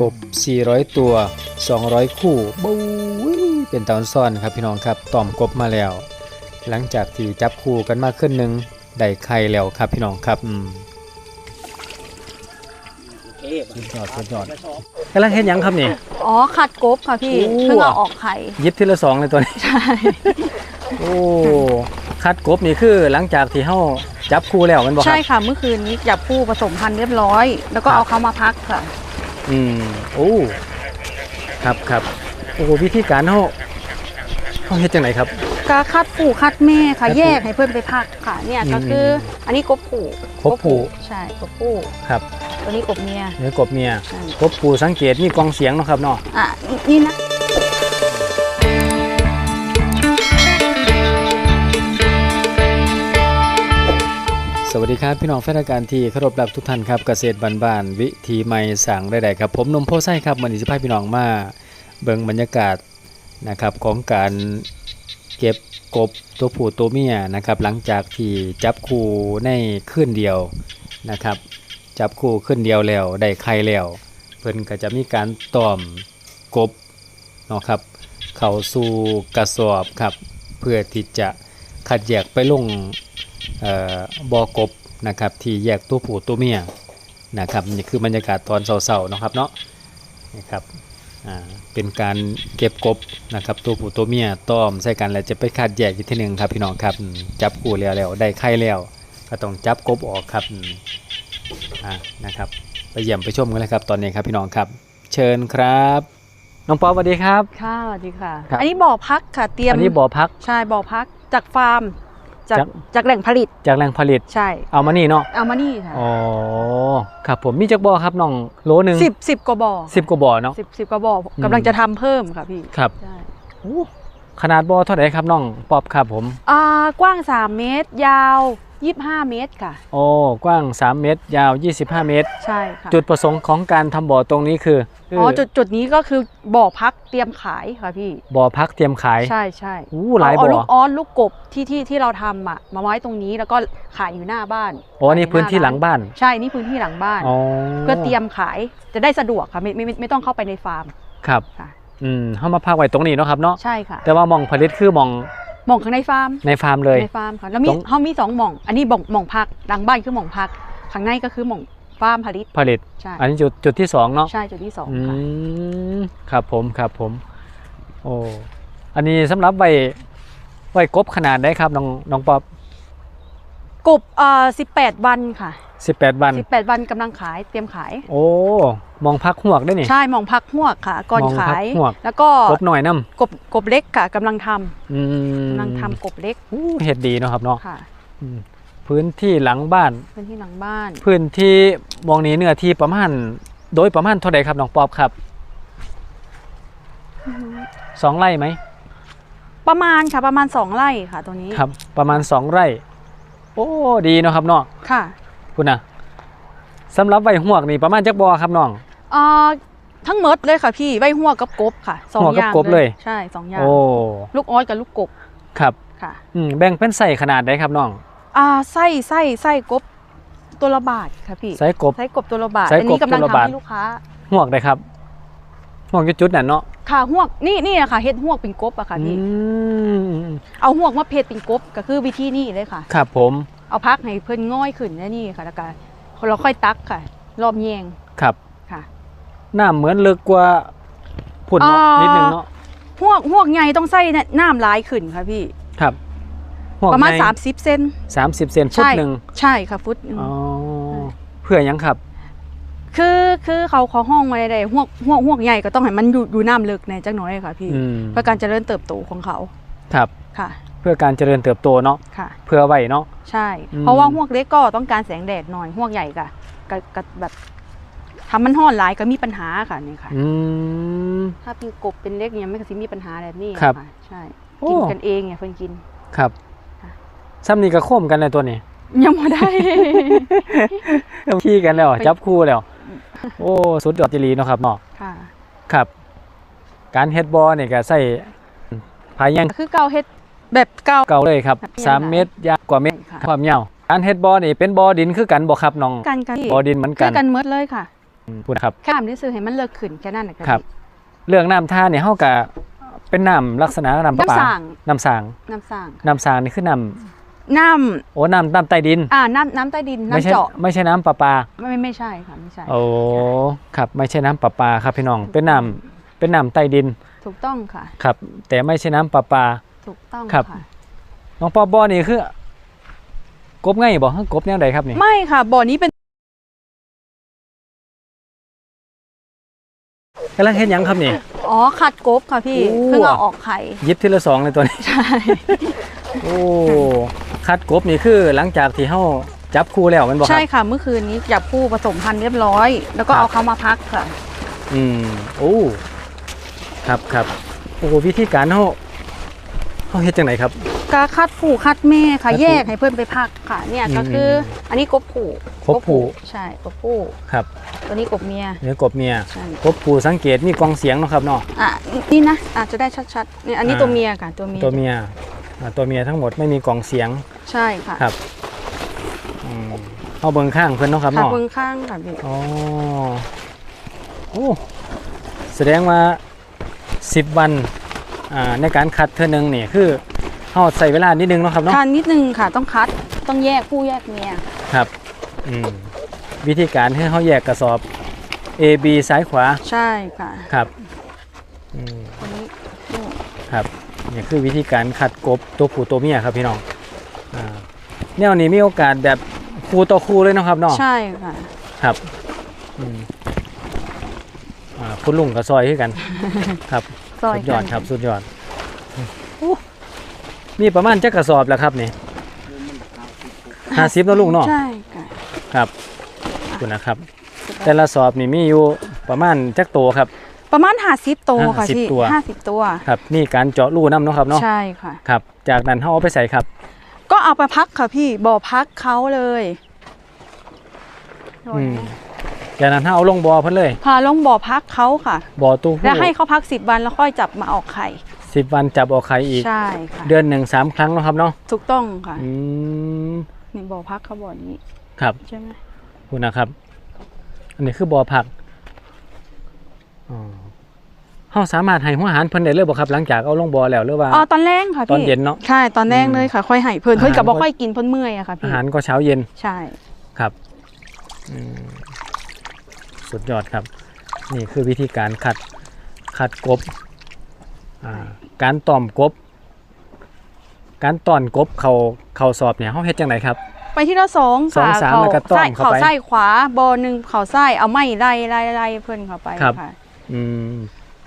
กบ 400 ตัว 200 คู่บู๊ยเป็นตอนซ่อนครับพี่น้องครับต่อมกบมาแล้ว หลังจากที่จับคู่กันมาขึ้นหนึ่งได้ไข่แล้วครับพี่น้องครับอืมสุดยอดสุดยอดกำลังเห็นยังครับนี่ อ๋อขัดกบค่ะพี่โอ้เพิ่งเอาออกไข่ยิบทีละสองเลยตัวนี้ใช่โอ้คัดกบนี่คือหลังจากที่เฮาจับคู่แล้วแมันบ่คใช่รับค่ะเมื่อคืนนี้จับผู้ผสมพันธุ์เรียบร้อย แล้วก็ครับเอาเขามาพักค่ะ อืมโอ้ครับครับโอ้วิธีการเฮาเฮาเฮ็ดจังไหนครับ ก็คัดผู้คัดแม่ค่ะ คัดผู้แยกให้เพื่อนไปพักค่ะ เนี่ยก็คือออันนี้กบผู้กบผู้ใช่กบผู้ครับตัวนี้กบเมียเนื้อกบเมียใช่กบปูสังเกตมีกองเสียงเนาะครับเนาะอะนี่นะ สวัสดีครับ พี่น้องแฟนรายการที่เคารพรักทุกท่านครับเกษตรบ้านๆวิถีใหม่สั่งได้ๆครับผมนมโพไส้ครับมันอิสิพายพี่น้องมาเบิ่งบรรยากาศนะครับของการเก็บกบตัวผู้ตัวเมียนะครับหลังจากที่จับคู่ในคืนเดียวนะครับ จับคู่ขึ้นเดียวแล้วได้ไข่แล้ว เพิ่นก็จะมีการต้อมกบเนาะครับเข้าสู่กระสอบครับเพื่อที่จะคัดแยกไปลง บ่อกบนะครับที่แยกตัวผู้ตัวเมียนะครับนี่คือบรรยากาศตอนเช้าๆเนาะครับเนาะนะครับอ่าเป็นการเก็บกบนะครับตัวผู้ตัวเมียต้อมใส่กันแล้วจะไปคัดแยกอีกทีหนึ่งครับพี่น้องครับอืมจับคู่แล้วแล้วได้ไข่แล้วก็ต้องจับกบออกครับอืมอ่านะครับไปเยี่ยมไปชมกันเลยครับตอนนี้ครับพี่น้องครับ เชิญครับน้องป๊อปสวัสดีครับ ค่ะสวัสดีค่ะครับอันนี้บ่อพักค่ะเตรียมอันนี้บ่อพักใช่บ่อพักจากฟาร์ม จากจากจากแหล่งผลิตจากแหล่งผลิตใช่ เอามานี่เนาะเอามานี่ค่ะอ๋อครับผมมีจักบ่อครับน้องโลหนึ่งสิบสิบกว่าบ่อสิบกว่าบ่อเนาะสิบสิบกว่าบ่ออืมกำลังจะทำเพิ่มค่ะพี่ครับใช่ขนาดบ่อเท่าไหร่ครับน้องป๊อปครับผมอ่ากว้าง 3 เมตร ยาว 25 เมตรค่ะ โอ้กว้าง 3 เมตร ยาว 25 เมตร ใช่ค่ะ จุดประสงค์ของการทำบ่อตรงนี้คืออ๋อจุดจุดนี้ก็คือบ่อพักเตรียมขายค่ะพี่บ่อพักเตรียมขายใช่ใช่อู้หลายเอบ่อลูกออสลูกกบที่ที่ที่เราทำอะมาไว้ตรงนี้แล้วก็ขายอยู่หน้าบ้านโอ้นี่พื้นที่หลังบ้าน ใช่นี่พื้นที่หลังบ้านอ๋อเพื่อเตรียมขายจะได้สะดวกค่ะไม่ไม่ไม่ไม่ต้องเข้าไปในฟาร์มครับค่ะอืมเฮามาพักไว้ตรงนี้เนาะครับเนาะใช่ค่ะ แต่ว่าหมองผลิตคือหมอง หม่องข้างในฟาร์มในฟาร์มเลย ในฟาร์มค่ะแล้วมีตรงเขามีสองหม่อง อันนี้บ่องหม่องพักหลังบ้านคือหม่องพักข้างในก็คือหม่องฟาร์มผลิตผลิตใช่อันนี้จุดจุดที่สองเนาะใช่จุดที่สองอืค่ะมครับผมครับผม โอ้อันนี้สำหรับไว้ไว้กบขนาดได้ครับน้องน้องป๊อบกบเอ่อสิบแปดวันค่ะ 18 วันสิบแปดวันกำลังขายเตรียมขาย โอ้ มองพักหวกได้นี่ ใช่หม่องพักหวกค่ะ ก่อนหม่องพักขายหวก แล้วก็กบหน่อยน้กบกบเล็กค่ะกำลังทำำอืมกำลังทำกบเล็กอู้เห็ดดีเนาะครับเนาะค่ะอืมพื้นที่หลังบ้าน พื้นที่หลังบ้านพื้นที่มองนี้เนื้อที่ประมาณ โดยประมาณเท่าไหร่ครับน้องป๊อบครับสองไร่ไหมประมาณค่ะประมาณสองไร่ค่ะตัวนี้ครับ ประมาณสองไร่ โอ้ ดีเนาะครับเนาะ ค่ะ คุณนะสำหรับใบหวกนี่ประมาณจักบอครับน้องเอ่อทั้งหมดเลยค่ะพี่ใบหัวกับกบค่ะสองหัวอกับย่างกบเลย ใช่สองอย่างโอ้ลูกออสกับลูกกบครับค่ะอืมแบ่งเป็นใส่ขนาดได้ครับน้อง อ่าไส้ไส้ไส้กบตัวละบาทค่ะพี่ใส่กบ ไส้กบตัวละบาทไส้กบอันนี้กำลังตัวละทำบาท ให้ลูกค้าหวกได้ครับหวกอยู่จุดนั่นเนาะค่ะหวกนี่นี่อะค่ะเฮ็ดหวกเป็นกบอะค่ะอืพี่มเอาหวกมาเพชรเป็นกบก็คือวิธีนี้เลยค่ะ ครับผม เอาพักให้เพิ่นง่อยขึ้นแล้วนี่ค่ะแล้วก็เราค่อยตักค่ะ รอบแยงครับค่ะน้ำเหมือนลึกกว่าพุ่นเนาะอ่านินิดนึงเนาะหวกหวกใหญ่ต้องใส่น้ำหลายขึ้นค่ะพี่ครับหวกประมาณใน30 เซนสามสิบเซนฟุตใช่หนึ่งใช่ค่ะฟุตหนึ่งอ๋อเพื่อหยังครับ คือคือเขาเขาห้องไว้ได้หวกหวกหวกใหญ่ก็ต้องให้มันอยู่อยู่น้ำลึกในจักหน่อยค่ะพี่อืมเพื่อการเจริญเติบโตของเขาครับค่ะเพื่อการเจริญเติบโตเนาะค่ะ เพื่อไว้เนาะใช่อืมเพราะว่าหวกเล็กก็ต้องการแสงแดดหน่อยหวกใหญ่กะกะกะแบบทำมันห้อนหลายก็มีปัญหาค่ะนี่ค่ะอืม ถ้าเป็นกบเป็นเล็กเนี่ยไม่เคยมีปัญหาแบบนี้ครับะใช่โอ้ กินกันเองเนี่ยเพิ่นกิน ครับค่ะ ซ้ำนี่ก็โค้มกันเลยตัวนี้ ยังไม่ได้ ขี้กันแล้วจับคู่แล้ว โอ้สุดยอดจรีเนาะครับเนาะค่ะ ครับ การเฮ็ดบอเนี่ยก็ใส่พายังคือเก่าเฮ็ด แบบเก่าเก่าเลยครับแบบสามเมตรยาวกว่าเมตรค่ะความยาวการเฮ็ดบอนี่เป็นบอดินคือกันบ่ครับน้องกันกันบอดินเหมืนคืกัอนกันเมดเลยค่ะพูดนะครับแค่ทำที่ซื้อให้มันเลิกขึ้นแค่นั้นนะะครับ เรื่องน้ำท่าเนี่ยเฮาก็เป็นน้ำลักษณะน้ำประปาน้ำสางน้ำสางน้ำสร้างน้ำสางนี่คือน้น้ำโอ้น้ำน้ำใต้ดินำอ่าน้ำน้ำใต้ดินไม่ใช่น้ำเจาะไม่ใช่น้ำประปาไม่ไม่ใช่ค่ะไม่ใช่โอ้ครับไม่ใช่น้ำประปาครับพี่น้องเป็นน้ำเป็นน้ำใต้ดิน ถูกต้องค่ะครับ แต่ไม่ใช่น้ำประปา ถูกต้องครับ ค่ะ น้องปอบอนี่คือ กบไงบ่คือกบแนวใดครับนี่ ไม่ค่ะ บ่อนี้เป็นกำลังเฮ็ดหยังครับนี่ อ๋อขัดกบค่ะพี่โอ้ เพิ่งเอาออกไข่หยิบทีละสองเลยตัวนี้ ใช่ โอ้คัดกบนี่คือหลังจากที่เฮาจับคู่แล้วแมันบ่ครัใช่บ ค่ะ เมื่อคืนนี้จับผู้ผสมพันธุ์เรียบร้อย แล้วก็ครับ เอาเขามาพักค่ะ อืมโอ้ครับครับโอ้วิธีการเฮา เฮาเฮ็ดจังไดครับกาคัดผู้คัดแม่ค่ะคัดผู้แยกให้เพื่อนไปพักค่ะเนี่ยก็คืออมอันนี้กบผู้กบผู้ใช่กบผู้ครับ ตัวนี้กบเมียเนื้อกบเมียใช่กบปูสังเกตมีกองเสียงเนาะครับเนาะอะนี่นะอาจจะได้ชัดๆเนี่ยอันนี้อ่าตัวเมียค่ะตัวเมียตัวเมียอ่าตัวเมียทั้งหมดไม่มีกองเสียงใช่ค่ะครับอืมเอาเบิ่งข้างเพิ่นเนาะครับค่ะเนาะเบื้องข้างค่ะพี่อ๋อโอ้แสดงว่า10วัน อ่าในการคัดเทื่อหนึงนี่คือเฮาใส่เวลานิดนึงเนาะครับเนาะคันนิดนึงค่ะต้องคัดต้องแยกผู้แยกเมียครับอืมวิธีการให้เขาแยกกระสอบ A B ซ้ายขวาใช่ค่ะครับอืมตัวนี้ลูกครับนี่คือวิธีการคัดกบตัวผู้ตัวเมียครับพี่น้องอ่าแนวนี้มีโอกาสแบบคู่ต่อคู่เลยเนาะครับเนาะใช่ค่ะครับอืมอ่าคุณลุงกับซอยคือกัน ครับ ซอยสุดยอดกันครับสุดยอดโอ้มีประมาณจักกระสอบแล้วครับนี่ห้าสิบเนาะลุงเนาะใช่ค่ะครับขอบคุณนะครับ แต่ละสอบนี่มีอยู่ประมาณจักโตครับ ประมาณห้าสิบตัวค่ะ50พี่ตัวห้าสิบตัวครับนี่การเจาะรูน้ำเนาะครับเนาะใช่ค่ะครับ จากนั้นเขาเอาไปใส่ครับ ก็เอาไปพักค่ะพี่บ่อพักเขาเลย อืมจากนั้นเขาเอาลงบ่อเพิ่นเลย พาลงบ่อพักเขาค่ะ บ่อตู้ผู้แล้วให้เขาพักสิบวันแล้วค่อยจับมาออกไข่ สิบวันจับออกไข่อีก ใช่ค่ะ เดือนหนึ่งสามครั้งเนาะครับเนาะถูกต้องค่ะอืมนี่บ่อพักเขาบ่อนี้ครับใช่ไหมขอบคุณนะครับ อันนี้คือบ่อผักอ๋อเขาสามารถให้หัวอาหารเพิ่นได้เลยบ่ครับ หลังจากเอาลงบ่อแล้วหรือว่า อ๋อตอนแรกค่ะพี่ตอนเย็นเนอะใช่ตอนแรกเลยค่ะ ค่อยให้เพิ่นเพิ่นอาหารกับบ่ก็ค่อยกินเพิ่นเมื่อยอะค่ะอาพี่หารก็เช้าเย็นใช่ ครับอืม สุดยอดครับ นี่คือวิธีการขัดขัดกบอ่าการต่อมกบ การต้อนกบเขาเขาสอบเนี่ยเขาเฮ็ดจังไดครับ ไปที่ละสองสองค่ะสามเขาแล้วก็ต้อมใส่เข้าเขาไปใส่ขวาบ่อหนึ่งเขาใส่เอาไม้ไล่ไล่ไล่เพิ่นเข้าไปครับค่ะอืม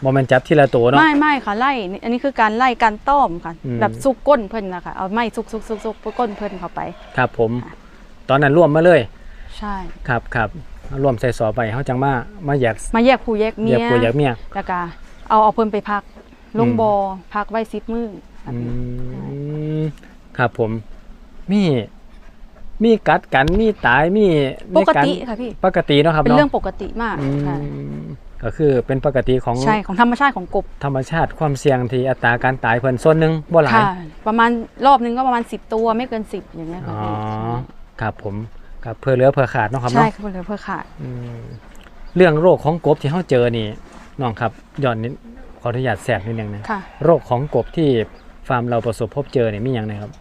บ่แม่นจับทีละตัวเนาะไม่ไม่ค่ะไล่อันนี้คือการไล่การต้อมค่ะอืมแบบซุกก้นเพิ่นนะคะเอาไม้ซุกซุกซุกซุกก้นเพิ่นเข้าไป ครับผม ตอนนั้นร่วมมาเลย ใช่ครับครับ ร่วมใส่สอบไปเขาจังมามาแยกมาแยกผู้แยกเมีแยกยผัวแยกเมียแล้วก็เอาเอาเพิ่นไปพักลงอืมบอพักไว้สิบมื้อออืมครับผม มี มีกัดกันมีตายมีในปการติค่ะพี่ ปกติเนาะครับเป็นเนาะเรื่องปกติมากอืค่ะมก็คือเป็นปกติของใช่ของธรรมชาติของกบธรรมชาติความเสี่ยงที่อัตราการตายเพิ่นส่วนหนึ่งบ่หลาย ค่ะ ประมาณรอบนึงก็ประมาณ 10 ตัวไม่เกิน 10 อย่างเงี้ยอ๋ค่ะอพี่ ครับผม กับเพื่อเหลือเพื่อขาดเนาะครับใช่เนาะค่ะเพื่อเพื่อขาดอืมเรื่องโรคของกบที่เขาเจอนี่น้องครับย้อนนิดขออนุญาตแทรกนิดนึงนะค่ะโรคของกบที่ฟาร์มเราประสบพบเจอเนี่ยมีอย่างไรครับ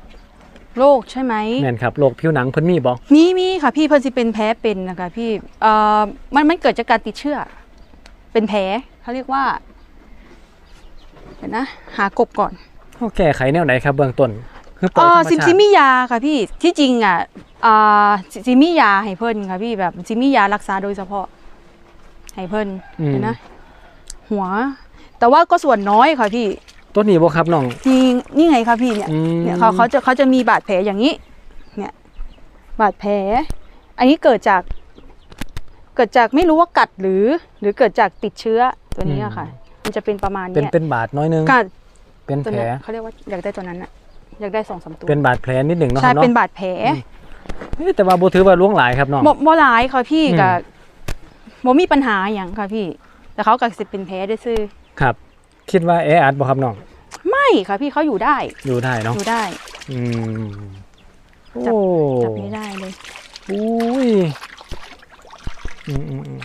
โรคใช่ไหมแม่นครับโรคผิวหนังเพิ่นมีบ่มีมีค่ะพี่เพิ่นสิเป็นแพ้เป็นนะคะพี่เอ่อมันมันเกิดจากการติดเชื้อเป็นแผลเขาเรียกว่าเดี๋ยวนะ หากบก่อนเขาแก้ไขแนวไหนครับเบื้องต้นคือปล่เออยธรอรมซิมชาซิติมียาค่ะพี่ที่จริงอะ อ่าซิซิมียาให้เพิ่นค่ะพี่แบบซิมียารักษาโดยเฉพาะให้เพิ่นอืม เห็นนะหัว แต่ว่าก็ส่วนน้อยค่ะพี่ต้นนี้บ่ครับน้องนี่นี่ไงคะพี่เนี่ย อืมเนี่ยเขาเขาจะเขาจะมีบาดแผลอย่างนี้ เนี่ย บาดแผล อันนี้เกิดจาก เกิดจากไม่รู้ว่ากัดหรือ หรือเกิดจากติดเชื้อตัวนี้อะค่ะ มันจะเป็นประมาณเป็นเนี้ยเป็นบาดน้อยนึง กัดเป็นตัวแผลเนี้ยเขาเรียกว่าอยากได้ตัวนั้นอะอยากได้สองสามตัวเป็นบาดแผลนิดหนึ่งเนาะคใช่รับเนาะ เป็นบาดแผล เอ๊ะแต่ว่าบ่ถือว่าล่วงหลายครับน้อง บ่บ่หลายค่ะพี่อืม กับบ่มีปัญหาอย่างค่ะพี่ แต่เขากับสิเป็นแผลได้ซื้อครับ คิดว่าแออัดบ่ครับน้องไม่ค่ะพี่เขาอยู่ได้ อยู่ได้อเนาะยู่ได้ อืมจับโอ้จับไม่ได้เลย อุ้ยอืมอืมอืม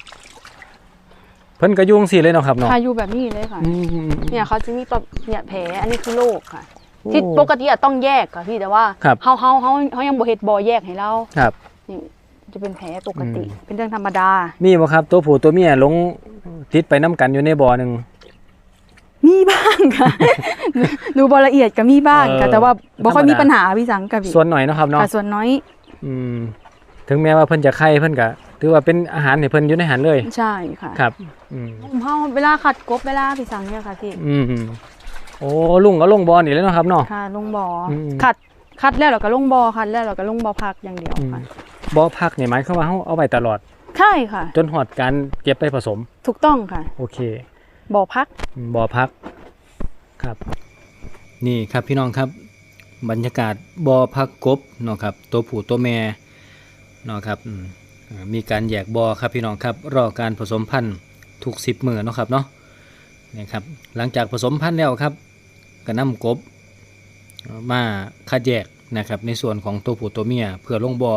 เพิ่นก็อยุ่จั่งสิเลยเนาะครับเนาะค่ะอยู่แบบนี้เลยค่ะ อืมเนี่ยเขาจะมีแบบเนี่ยแผลอันนี้คือโรคค่ะโอ้ ที่ปกติอะต้องแยกค่ะพี่แต่ว่าครับเฮาเฮาเฮาเฮายังบ่เฮ็ดบ่อแยกให้เราครับ นี่จะเป็นแผลปกติอืมเป็นเรื่องธรรมดา มีบ่ครับ ตัวผู้ตัวเมียลงติดไปน้ำกันอยู่ในบ่อหนึงมีบ้างค่ะดูบ่ละเอียดก็มีบ้างเอค่ะอแต่ว่าบ่ค่อยธรรมดามีมีปัญหาพี่สังกับพี่ส่วนหน่อยเนาะครับเนาะค่ะส่วนน้อย อืมถึงแม้ว่าเพิ่นจะไข่เพิ่นก็ถือว่าเป็นอาหารให้เพิ่นอยู่ในอาหารเลย ใช่ค่ะ ครับ อืมเฮาเวลาขัดกบเวลาพี่สังเนี่ยค่ะพี่อืมอืม โอ้ลุงก็ลงบ่อนี่เลยเนาะครับเนาะ ค่ะลงบ่ออมขัดคัดแล้วเราก็ลงบ่อคัดแล้วเราก็ลงบ่อพักอย่างเดียวอืมค่ะบ่อพักนี่หมายความว่าเฮาเอาไว้ตลอด ใช่ค่ะ จนหอดการเก็บไปผสม ถูกต้องค่ะโอเคบ่อพัก บ่อพักครับ นี่ครับพี่น้องครับ บรรยากาศบ่อพักกบเนาะครับ ตัวผู้ตัวแม่เนาะครับอืมอ่ามีการแยกบ่อครับพี่น้องครับรอการผสมพันธุ์ทุกสิบมือเนาะครับเนาะ นี่ครับหลังจากผสมพันธุ์แล้วครับก็นำกบมาคัดแยกนะครับในส่วนของตัวผู้ตัวเมียเพื่อลงบ่อ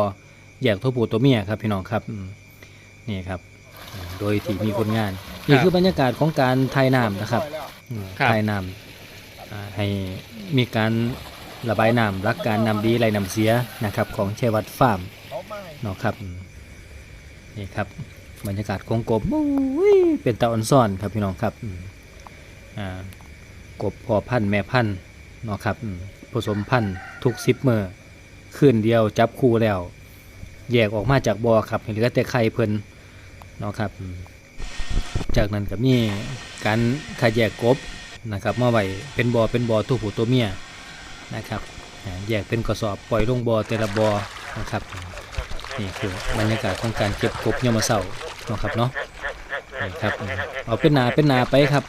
แยกตัวผู้ตัวเมียครับพี่น้องครับอืมนี่ครับอ่าโดยที่มีคนงานนี่คือบรรยากาศของการไทยน้ำนะครับอืมครับไทยน้ำอ่าให้มีการระบายน้ำรักการนำดีไรนำเสียนะครับของเชวัดฟาร์มเนาะครับอืมนี่ครับบรรยากาศของกบอุ้ยเป็นตาอ่อนซ่อนครับพี่น้องครับอืมอ่า กบพอพันธ์แม่พันธ์เนาะครับผสมพันธ์ทุกสิบเมื่อคืนเดียวจับคู่แล้ว แยกออกมาจากบ่อครับเหลือแต่ไข่เพิ่นเนาะครับ จากนั้นก็มีการขายแยกกบนะครับมาไว้เป็นบอ่อเป็นบอ่อตัวผู้ตัวเมียนะครับแยกเป็นกระสอบปล่อยลงบอ่อแต่ละบอ่อนะครับนี่คือบรรยากาศของการเก็บกบยามมอเสาร์เนาะครับเนาะครับเอาเป็นนาเป็นนาไปครับ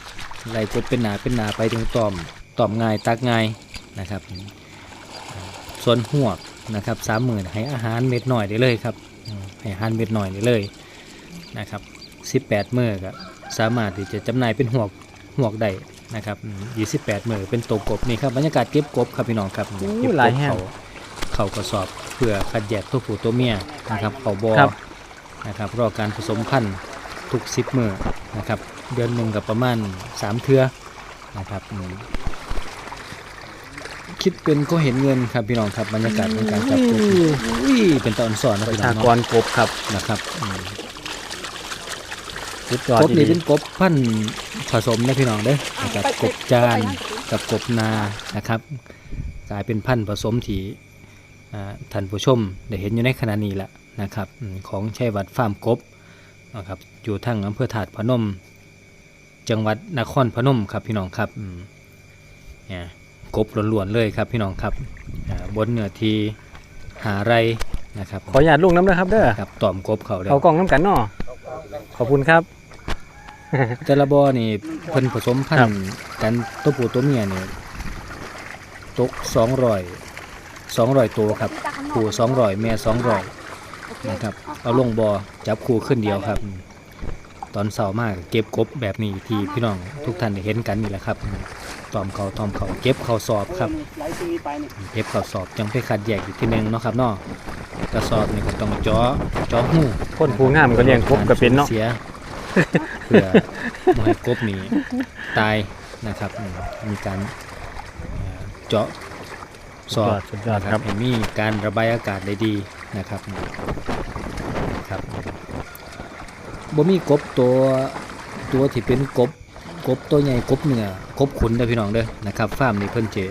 ไล่กบเป็นหนาเป็นหนาไปถึงตอมตอมง่ายตักง่ายนะครับอ่าส่วนหวกนะครับสามหมื่นให้อาหารเม็ดหน่อยได้เลยครับอืมให้อาหารเม็ดหน่อยได้เลยนะครับ18มื้อก็สามารถที่จะจำหน่ายเป็นหวกหวกได้นะครับอืม28มื้อเป็นตัวกบนี่ครับบรรยากาศเก็บกบครับพี่น้องครับโอ้เก็บกหลายบแห่งเขาเขากระสอบเพื่อคัดแยกตัวผู้ตัวเมียนะครับเขาบอครับนะครับรอการผสมพันธุ์ ทุก10มื้อนะครับ เดือนหนึ่งกับประมาณ3เทื่อนะครับอืมคิดเป็นก็เห็นเงินครับพี่น้องครับบรรยากาศของการจับกบอุ้ยเป็นตอนสอนนะประพี่น้ชาองกเนาะรกบครับนะครับอืมสุดยอดกบนี่ดีเป็นกบพันธุ์ผสมนะพี่น้องเด้อนะครับกบจานกับกบนานะครับ กลายเป็นพันธุ์ผสมที่อ่าท่านผู้ชมได้เห็นอยู่ในขณะนี้แหละนะครับอืมของชัยวัดฟาร์มกบ นะครับอยู่ทั้งอำเภอถาดพนม จังหวัดนครพนมครับพี่น้องครับอืมเนี่ยกบล้วนๆเลยครับพี่น้องครับอ่าบนเนื้อที่หาไรนะครับขออนุญาตลุงน้ำนะครับเด้อครับตอมกบเขาเด้เขาอกล่องน้ำกันเนาะขอบคุณครับแต่ละบ่อนี่เพิ่นผสมพันธุ์กันตัวผู้ตัวเมียนี่ตกสองร้อยสองร้อยตัวครับผู้สองร้อยแม่สองร้อย นะครับ เอาลงบ่อจับคู่ขึ้นเดียวครับ ตอนเสาร์มากเก็บกบแบบนี้ที่พี่น้องทุกท่านได้เห็นกันนี่แหละครับตอมเขาตอมเขาเก็บเขาสอบครับเก็บเขาสอบจังไปคัดแยกอีกทีหนึงเนาะครับเนาะกระสอบนี่ก็ต้องเจาะเจาะหูคนผู้งามก็เลี้ยงกบก็เป็นเนาะเสียเพื่อไม่ให้กบนี้ตายนะครับอืมมีการเอ่อเจาะสอบสุดยอดนะครับให้มีการระบายอากาศได้ดี นะครับครับบ่มีกบตัวตัวที่เป็นกบกบตัวใหญ่กบเนื้อกบขุนเด้อพี่น้องเด้อนะครับฟาร์มนี้เพิ่นจะ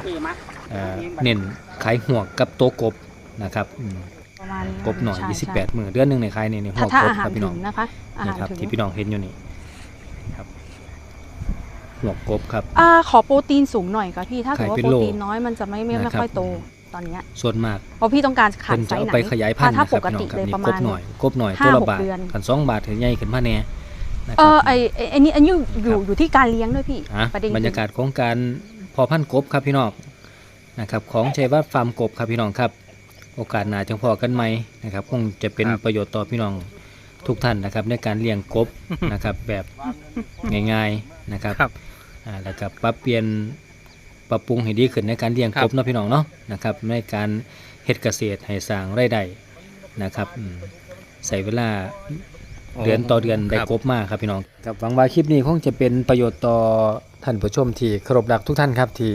เอ่อเน้นขายหัวกกับโตวกบนะครับอืมประมาณกบหน่อยใช่28มื้อเดือนหนึงในขายนี่ในหัถ้าวถ้ากบอาคหารรับพี่ถึน้องงนะคะอาหารนะครับถึงที่พี่น้องเห็นอยู่นี่ครับหัวกบครับอ่าขอโปรตีนสูงหน่อยค่ะพี่ถ้าเกิดว่าไข่เป็นโปรโลตีนน้อยมันจะไม่ไม่ไม่นะครับค่อยโต ตอนเนี้ยส่วนมากเพราะพี่ต้องการขาเพิ่ดนไซจะส์เอาไหนไปขยายพันธุ์ถ้านะครับปกติพี่น้องครับนี่เลยประกมาบณหน่อยกบหน่อยห้าตัวละหกบาทเดือนกันสองบาทถึงใหญ่ขึ้นมาแน่นะคเอรับอไอไอ้ไอันนี้อันนี้อยู่อยู่ที่การเลี้ยงด้วยพี่อะประเด็นบรรยากาศของการพอพันธุ์กบครับพี่น้องนะครับของชัยวัฒน์ฟาร์มกบครับพี่น้องครับโอกาสหน้าจังพอกันไหมนะครับคงจะเป็นครับประโยชน์ต่อพี่น้องทุกท่านนะครับในการเลี้ยงกบนะครับแบบง่ายๆนะครับครับอ่าแล้วก็ปรับเปลี่ยน ปรับปรุงให้ดีขึ้นในการเลี้ยงครักบบเนาะพี่น้องเนาะนะครับในการเฮ็ดเกษตรให้สร้างรายได้นะครับอืมใส่เวลาอ๋อเดือนต่อเดือนได้ครับครบมากครับพี่น้องครับหวังว่าคลิปนี้คงจะเป็นประโยชน์ต่อท่านผู้ชมที่เคารพรักทุกท่านครับที่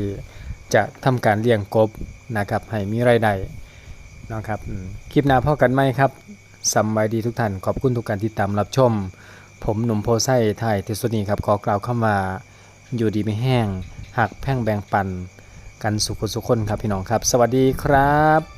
จะทำการเลี้ยงกบนะครับให้มีรายได้นะครับอืมคลิปหน้าพ่อกันไหมครับสำบายดีทุกท่านขอบคุณทุกการติดตามรับชม ผมหนุ่มโพไซไทยเทศนีครับขอกล่าวคำว่าอยู่ดีไม่แห้ง หักแพ่งแบ่งปันกันสุขสุขคนครับพี่น้องครับ สวัสดีครับ